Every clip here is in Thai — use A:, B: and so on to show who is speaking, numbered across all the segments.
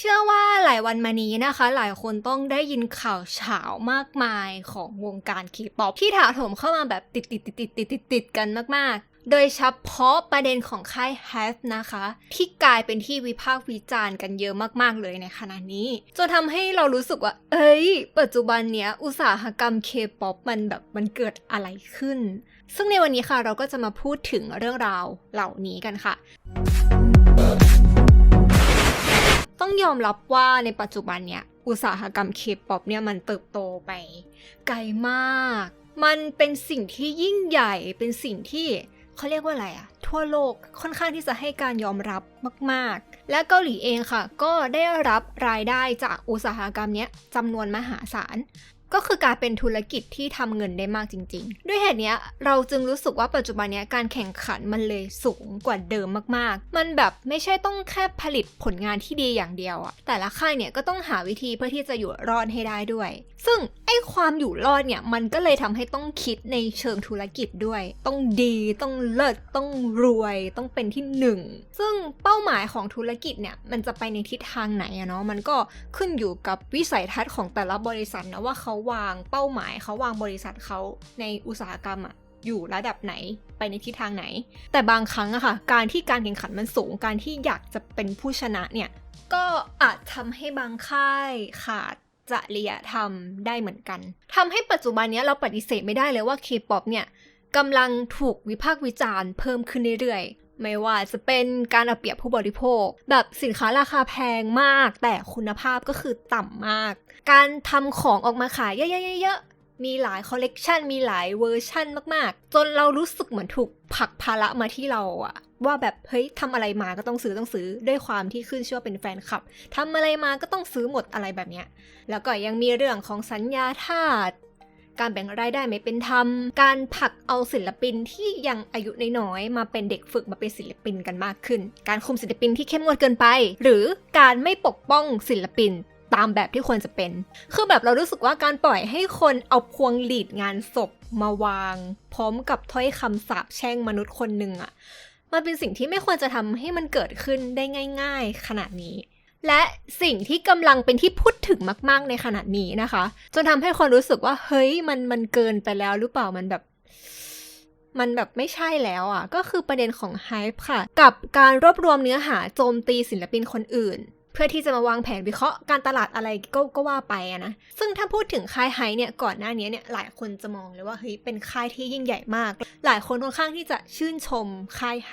A: เชื่อว่าหลายวันมานี้นะคะ หลายคนต้องได้ยินข่าวเฉามากมายของวงการเคป๊อปที่ถาโถมเข้ามาแบบติดติดติดติดติดติดติดกันมากๆ โดยเฉพาะประเด็นของค่าย h a v นะคะที่กลายเป็นที่วิพากษ์วิจารณ์กันเยอะมากๆเลยในขณะนี้จนทำให้เรารู้สึกว่า เอ้ย ปัจจุบันเนี้ยอุตสาหกรรมเคป๊อปมันแบบมันเกิดอะไรขึ้นซึ่งในวันนี้ค่ะเราก็จะมาพูดถึงเรื่องราวเหล่านี้กันค่ะ ต้องยอมรับว่าในปัจจุบันเนี่ย อุตสาหกรรมเคป๊อปเนี่ยมันเติบโตไป ไกลมาก มันเป็นสิ่งที่ยิ่งใหญ่เป็นสิ่งที่เขาเรียกว่าอะไรอะทั่วโลกค่อนข้างที่จะให้การยอมรับมาก ๆ และเกาหลีเองค่ะ ก็ได้รับรายได้จากอุตสาหกรรมเนี้ยจำนวนมหาศาล ก็คือการเป็นธุรกิจที่ทำเงินได้มากจริง ๆ ด้วยเหตุนี้เราจึงรู้สึกว่าปัจจุบันนี้การแข่งขันมันเลยสูงกว่าเดิมมากๆ มันแบบไม่ใช่ต้องแค่ผลิตผลงานที่ดีอย่างเดียวอะแต่ละค่ายเนี่ยก็ต้องหาวิธีเพื่อที่จะอยู่รอดให้ได้ด้วย ซึ่งไอ้ความอยู่รอดเนี่ยมันก็เลยทำให้ต้องคิดในเชิงธุรกิจด้วย ต้องดีต้องเลิศต้องรวยต้องเป็นที่หนึ่งซึ่งเป้าหมายของธุรกิจเนี่ยมันจะไปในทิศทางไหนอะเนาะมันก็ขึ้นอยู่กับวิสัยทัศน์ของแต่ละบริษัทนะว่าเขาวางเป้าหมายเขาวางบริษัทเขาในอุตสาหกรรมอะอยู่ระดับไหนไปในทิศทางไหน แต่บางครั้งอะค่ะ การที่การแข่งขันมันสูงการที่อยากจะเป็นผู้ชนะเนี่ย ก็อาจทำให้บางค่ายขาดจริยธรรมได้เหมือนกันทำให้ปัจจุบันนี้เราปฏิเสธไม่ได้เลยว่าเคป๊อปเนี่ยกำลังถูกวิพากษ์วิจารณ์เพิ่มขึ้นเรื่อย ไม่ว่าจะเป็นการเอาเปรียบผู้บริโภค แบบสินค้าราคาแพงมาก แต่คุณภาพก็คือต่ำมาก การทำของออกมาขายเยอะๆๆๆมีหลายคอลเลกชันมีหลายเวอร์ชั่นมาก ๆ จนเรารู้สึกเหมือนถูกผลักภาระมาที่เราอะว่าแบบเฮ้ยทำอะไรมาก็ต้องซื้อต้องซื้อด้วยความที่ขึ้นชื่อว่าเป็นแฟนคลับทำอะไรมาก็ต้องซื้อหมดอะไรแบบเนี้ยแล้วก็ยังมีเรื่องของสัญญาทาส การแบ่งรายได้ไม่เป็นธรรม การผลักเอาศิลปินที่ยังอายุน้อยๆมาเป็นเด็กฝึกมาเป็นศิลปินกันมากขึ้น การคุมศิลปินที่เข้มงวดเกินไป หรือการไม่ปกป้องศิลปินตามแบบที่ควรจะเป็น คือแบบเรารู้สึกว่าการปล่อยให้คนเอาพวงหลีดงานศพมาวาง พร้อมกับถ้อยคำสาปแช่งมนุษย์คนหนึ่งอะมันเป็นสิ่งที่ไม่ควรจะทำให้มันเกิดขึ้นได้ง่าย ๆ ขนาดนี้ และสิ่งที่กำลังเป็นที่พูดถึงมาก ๆ ในขณะนี้นะคะ จนทำให้คนรู้สึกว่า เฮ้ยมันมันเกินไปแล้วหรือเปล่ามันแบบ มันแบบไม่ใช่แล้วอะ ก็คือประเด็นของไฮป์ค่ะ กับการรวบรวมเนื้อหาโจมตีศิลปินคนอื่น เพื่อที่จะมาวางแผนวิเคราะห์การตลาดอะไรก็ก็ว่าไปอะนะ ซึ่งถ้าพูดถึงค่ายไฮเนี่ยก่อนหน้านี้เนี่ยหลายคนจะมองเลยว่าเฮ้ยเป็นค่ายที่ยิ่งใหญ่มาก หลายคนค่อนข้างที่จะชื่นชมค่ายไฮ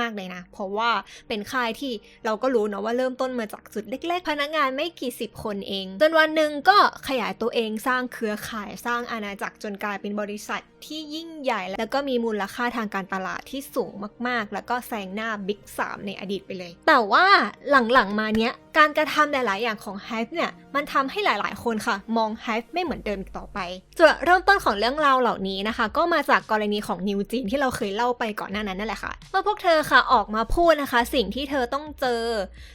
A: มากๆเลยนะ เพราะว่าเป็นค่ายที่เราก็รู้เนาะว่าเริ่มต้นมาจากจุดเล็ก ๆ พนักงานไม่กี่สิบคนเองจนวันหนึ่งก็ขยายตัวเองสร้างเครือข่ายสร้างอาณาจักรจนกลายเป็นบริษัทที่ยิ่งใหญ่ แล้วก็มีมูลค่าทางการตลาดที่สูงมากๆ แล้วก็แซงหน้าบิ๊ก3ในอดีตไปเลย แต่ว่าหลังๆมาเนี้ยการกระทำหลาย ๆ อย่างของ Hype เนี่ย มันทำให้หลาย ๆ คนค่ะ มอง Hype ไม่เหมือนเดิมต่อไป จุดเริ่มต้นของเรื่องราวเหล่านี้นะคะ ก็มาจากกรณีของนิวจีนที่เราเคยเล่าไปก่อนหน้านั้นนั่นแหละค่ะเมื่อพวกเธอค่ะออกมาพูดนะคะ สิ่งที่เธอต้องเจอ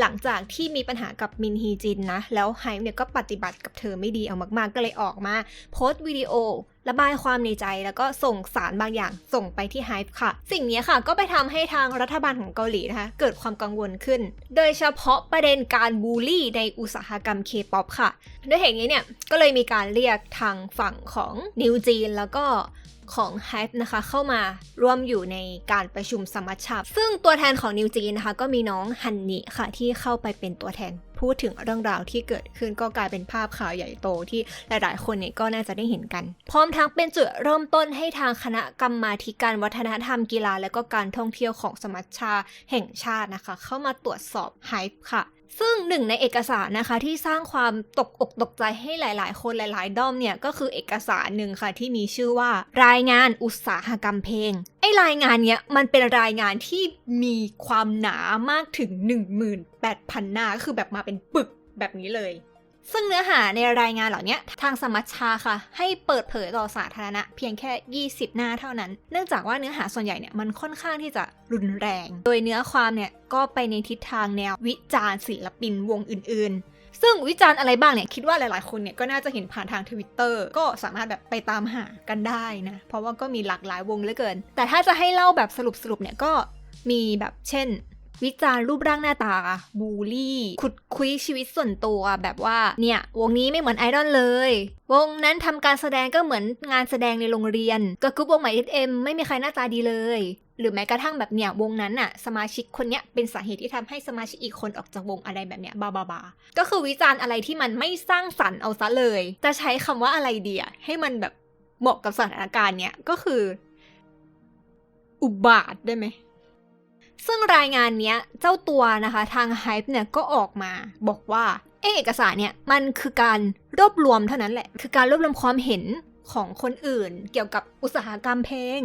A: หลังจากที่มีปัญหากับมินฮีจินนะ แล้วไฮเนี่ยก็ปฏิบัติกับเธอไม่ดีเอามาก ๆ ก็เลยออกมาโพสต์วิดีโอ ระบายความในใจแล้วก็ส่งสารบางอย่างส่งไปที่ไฮฟ์ค่ะ สิ่งนี้ค่ะก็ไปทำให้ทางรัฐบาลของเกาหลีนะคะ เกิดความกังวลขึ้น โดยเฉพาะประเด็นการบูลลี่ในอุตสาหกรรมเคป๊อปค่ะ ด้วยเหตุนี้เนี่ยก็เลยมีการเรียกทางฝั่งของนิวจีนแล้วก็ ของ Hype นะคะ เข้ามาร่วมอยู่ในการประชุมสมัชชาซึ่งตัวแทนของนิวจีนนะคะ ก็มีน้องฮันนิค่ะที่เข้าไปเป็นตัวแทนพูดถึงเรื่องราวที่เกิดขึ้นก็กลายเป็นภาพข่าวใหญ่โตที่หลาย ๆ คนเนี่ยก็น่าจะได้เห็นกัน พร้อมทั้งเป็นจุดเริ่มต้นให้ทางคณะกรรมาธิการวัฒนธรรมกีฬา และก็การท่องเที่ยวของสมัชชาแห่งชาตินะคะ เข้ามาตรวจสอบ Hype ค่ะ ซึ่งหนึ่งในเอกสารนะคะที่สร้างความตกอกตกใจให้หลาย ๆ คนหลาย ๆ ด้อมเนี่ยก็คือเอกสารหนึ่งค่ะที่มีชื่อว่า รายงานอุตสาหกรรมเพลง ไอรายงานเนี้ยมันเป็นรายงานที่มีความหนามากถึง 18,000 หน้า คือแบบมาเป็นปึกแบบนี้เลย ซึ่งเนื้อหาในรายงานเหล่านี้ทางสมัชชาค่ะ ให้เปิดเผยต่อสาธารณะเพียงแค่ 20 หน้าเท่านั้น เนื่องจากว่าเนื้อหาส่วนใหญ่เนี่ยมันค่อนข้างที่จะรุนแรง โดยเนื้อความเนี่ยก็ไปในทิศทางแนววิจารณ์ศิลปินวงอื่นๆ ซึ่งวิจารณ์อะไรบ้างเนี่ยคิดว่าหลายๆ คนเนี่ยก็น่าจะเห็นผ่านทางทวิตเตอร์ก็สามารถแบบไปตามหากันได้นะ เพราะว่าก็มีหลากหลายวงเหลือเกิน แต่ถ้าจะให้เล่าแบบสรุปๆเนี่ยก็มีแบบเช่น วิจารณ์รูปร่างหน้าตา บูลลี่ ขุดคุยชีวิตส่วนตัวแบบว่า เนี่ย วงนี้ไม่เหมือนไอดอลเลย วงนั้นทำการแสดงก็เหมือนงานแสดงในโรงเรียนกับกรุ๊ปวงใหม่เอ็มไม่มีใครหน้าตาดีเลย หรือแม้กระทั่งแบบเนี่ยวงนั้นน่ะสมาชิกคนเนี้ยเป็นสาเหตุที่ทำให้สมาชิกอีกคนออกจากวงอะไรแบบเนี้ยบาบาบาก็คือวิจารณ์อะไรที่มันไม่สร้างสรรค์เอาซะเลย จะใช้คำว่าอะไรดีอะให้มันแบบเหมาะกับสถานการณ์เนี้ยก็คือ อุบาทได้ไหม ซึ่งรายงานเนี้ยเจ้าตัวนะคะทาง Hype เนี่ยก็ออกมาบอกว่าเอเอกสารเนี่ยมันคือการรวบรวมเท่านั้นแหละ คือการรวบรวมความเห็นของคนอื่น เกี่ยวกับอุตสาหกรรมเพลง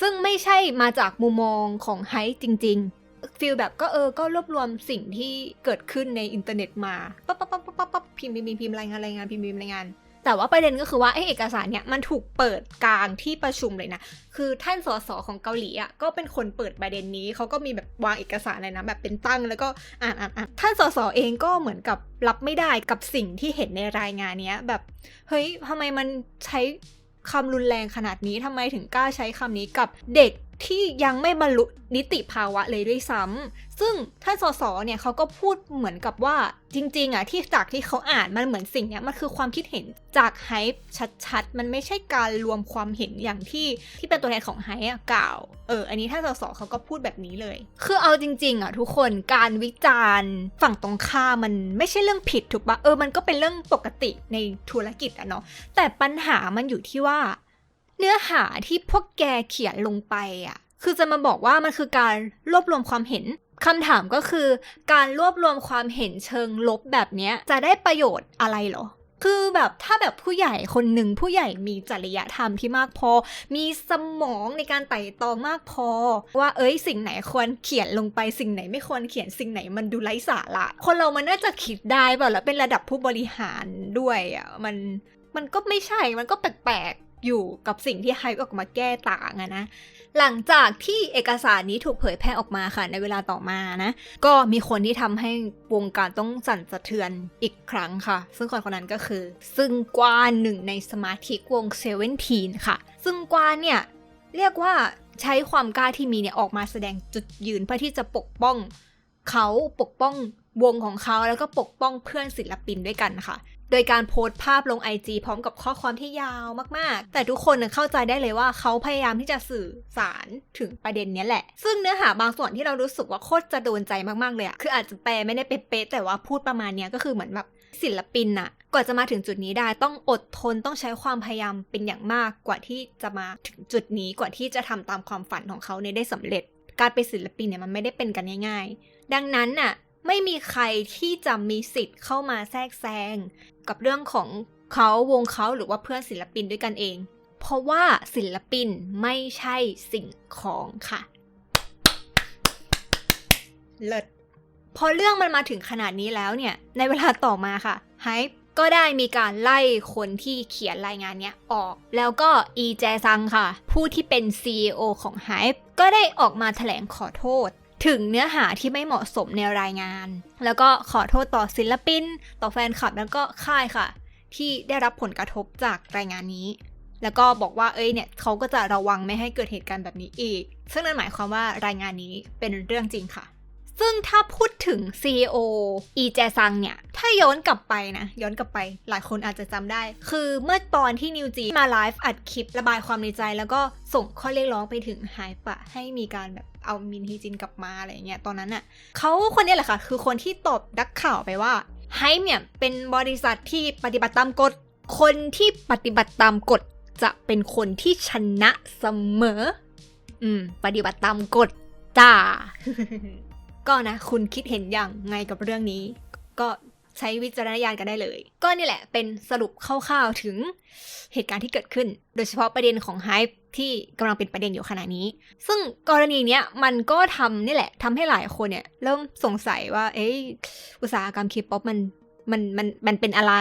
A: ซึ่งไม่ใช่มาจากมุมมองของ Hype จริง ๆฟีลแบบก็เออก็รวบรวมสิ่งที่เกิดขึ้นในอินเทอร์เน็ตมาปั๊บปั๊บปั๊บปั๊บปั๊บปั๊บพิมพ์พิมพ์พิมพ์พิมพ์รายงานรายงานพิมพ์พิมพ์รายงาน แต่ว่าประเด็นก็คือว่าไอเอกสารเนี่ยมันถูกเปิดกลางที่ประชุมเลยนะ คือท่านสสของเกาหลีอะก็เป็นคนเปิดประเด็นนี้เขาก็มีแบบวางเอกสารเลยนะแบบเป็นตั้งแล้วก็อ่านอ่านอ่านท่านสสเองก็เหมือนกับรับไม่ได้กับสิ่งที่เห็นในรายงานเนี้ยแบบเฮ้ยทำไมมันใช้คำรุนแรงขนาดนี้ทำไมถึงกล้าใช้คำนี้กับเด็ก ที่ยังไม่บรรลุนิติภาวะเลยด้วยซ้ำซึ่งท่านสสเนี่ยเขาก็พูดเหมือนกับว่าจริง ๆอะที่จากที่เขาอ่านมันเหมือนสิ่งเนี้ยมันคือความคิดเห็นจากไฮป์ชัดๆ มันไม่ใช่การรวมความเห็นอย่างที่ที่เป็นตัวแทนของไฮป์อะกล่าว เออ อันนี้ท่านสสเขาก็พูดแบบนี้เลย คือเอาจริง ๆ อะ ทุกคนการวิจารณ์ฝั่งตรงข้ามมันไม่ใช่เรื่องผิดถูกปะเออมันก็เป็นเรื่องปกติในธุรกิจอะเนาะแต่ปัญหามันอยู่ที่ว่า เนื้อหาที่พวกแกเขียนลงไปอะ คือจะมาบอกว่ามันคือการรวบรวมความเห็นคำถามก็คือ การรวบรวมความเห็นเชิงลบแบบเนี้ยจะได้ประโยชน์อะไรเหรอ คือแบบถ้าแบบผู้ใหญ่คนหนึ่งผู้ใหญ่มีจริยธรรมที่มากพอ มีสมองในการไต่ตองมากพอ ว่าเอ้ยสิ่งไหนควรเขียนลงไปสิ่งไหนไม่ควรเขียนสิ่งไหนมันดูไร้สาระคนเรามันน่าจะคิดได้เปล่าแล้วเป็นระดับผู้บริหารด้วยอะมันมันก็ไม่ใช่มันก็แปลกๆ อยู่กับสิ่งที่ไฮออกมาแก้ต่างอะนะ หลังจากที่เอกสารนี้ถูกเผยแพร่ออกมาค่ะในเวลาต่อมานะ ก็มีคนที่ทำให้วงการต้องสั่นสะเทือนอีกครั้งค่ะ ซึ่งคนคนนั้นก็คือ ซึ่งกวานหนึ่งในสมาชิกวงเซเว่นทีนค่ะ ซึ่งกวานเนี่ยเรียกว่าใช้ความกล้าที่มีเนี่ยออกมาแสดงจุดยืนเพื่อที่จะปกป้องเขาปกป้องวงของเขาแล้วก็ปกป้องเพื่อนศิลปินด้วยกันค่ะ โดยการโพสต์ภาพลง IG พร้อมกับข้อความที่ยาวมากๆ แต่ทุกคนเข้าใจได้เลยว่าเขาพยายามที่จะสื่อสารถึงประเด็นนี้แหละ ซึ่งเนื้อหาบางส่วนที่เรารู้สึกว่าโคตรจะโดนใจมากๆเลยอะคืออาจจะแปลไม่ได้เป๊ะแต่ว่าพูดประมาณนี้ก็คือเหมือนแบบศิลปินน่ะกว่าจะมาถึงจุดนี้ได้ต้องอดทนต้องใช้ความพยายามเป็นอย่างมากกว่าที่จะมาถึงจุดนี้กว่าที่จะทำตามความฝันของเขาเนี่ยได้สำเร็จ การเป็นศิลปินเนี่ยมันไม่ได้เป็นกันง่าย ๆ ดังนั้นน่ะ ไม่มีใครที่จะมีสิทธิ์เข้ามาแทรกแซงกับเรื่องของเขาวงเขาหรือว่าเพื่อนศิลปินด้วยกันเอง เพราะว่าศิลปินไม่ใช่สิ่งของค่ะ เลิศพอเรื่องมันมาถึงขนาดนี้แล้วเนี่ย ในเวลาต่อมาค่ะไฮก็ได้มีการไล่คนที่เขียนรายงานเนี้ยออก แล้วก็อีแจซังค่ะ ผู้ที่เป็น CEO ของ Hype ก็ได้ออกมาแถลงขอโทษ ถึงเนื้อหาที่ไม่เหมาะสมในรายงาน แล้วก็ขอโทษต่อศิลปิน ต่อแฟนคลับแล้วก็ค่ายค่ะ ที่ได้รับผลกระทบจากรายงานนี้ แล้วก็บอกว่าเอ้ยเนี่ยเขาก็จะระวังไม่ให้เกิดเหตุการณ์แบบนี้อีก ซึ่งนั่นหมายความว่ารายงานนี้เป็นเรื่องจริงค่ะซึ่งถ้าพูดถึง CEO อีแจซังเนี่ย ถ้าย้อนกลับไปนะ ย้อนกลับไป หลายคนอาจจะจำได้ คือเมื่อตอนที่นิวจีมาไลฟ์อัดคลิประบายความในใจ แล้วก็ส่งข้อเรียกร้องไปถึงไฮปะให้มีการแบบ เอามินฮีจินกลับมาอะไรเงี้ยตอนนั้นอะ่ะเขาคนเนี้แหละค่ะ คือคนที่ตอบดักข่าวไปว่าไฮเนี่ยเป็นบริษัทที่ปฏิบัติตามกฎ คนที่ปฏิบัติตามกฎจะเป็นคนที่ชนะเสมอ อืม ปฏิบัติตามกฎจ้า ก็นะ คุณคิดเห็นอย่างไงกับเรื่องนี้ ก็ ใช้วิจารณญาณกันได้เลย ก็นี่แหละเป็นสรุปคร่าวๆถึงเหตุการณ์ที่เกิดขึ้น โดยเฉพาะประเด็นของไฮป์ที่กำลังเป็นประเด็นอยู่ขณะนี้ ซึ่งกรณีเนี้ยมันก็ทำนี่แหละทำให้หลายคนเนี่ยเริ่มสงสัยว่า เอ๊อุตสาหกรรมเคป๊อปมันมันมันมันเป็นอะไร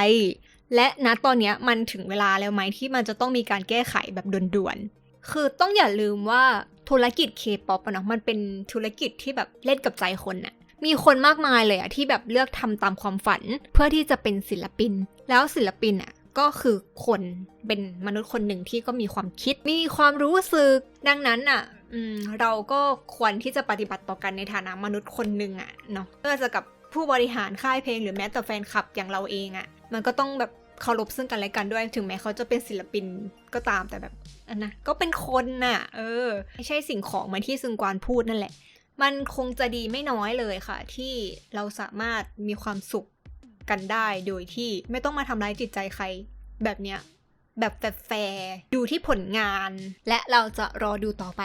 A: และณตอนเนี้ยมันถึงเวลาแล้วไหมที่มันจะต้องมีการแก้ไขแบบด่วนๆ คือต้องอย่าลืมว่าธุรกิจเคป๊อปอะเนาะมันเป็นธุรกิจที่แบบเล่นกับใจคนน่ะ มีคนมากมายเลยอะที่แบบเลือกทำตามความฝันเพื่อที่จะเป็นศิลปิน แล้วศิลปินอะก็คือคนเป็นมนุษย์คนหนึ่งที่ก็มีความคิดมีความรู้สึก ดังนั้นอะอืมเราก็ควรที่จะปฏิบัติต่อกันในฐานะมนุษย์คนหนึ่งอะเนาะไม่ว่าจะกับผู้บริหารค่ายเพลงหรือแม้แต่แฟนคลับอย่างเราเองอะมันก็ต้องแบบเคารพซึ่งกันและกันด้วยถึงแม้เขาจะเป็นศิลปินก็ตามแต่แบบอันนะก็เป็นคนน่ะ เออ ไม่ใช่สิ่งของเหมือนที่ซึงกวานพูดนั่นแหละ มันคงจะดีไม่น้อยเลยค่ะ ที่เราสามารถมีความสุขกันได้โดยที่ไม่ต้องมาทำร้ายจิตใจใครแบบเนี้ยแบบแฟร์ดูที่ผลงาน และเราจะรอดูต่อไป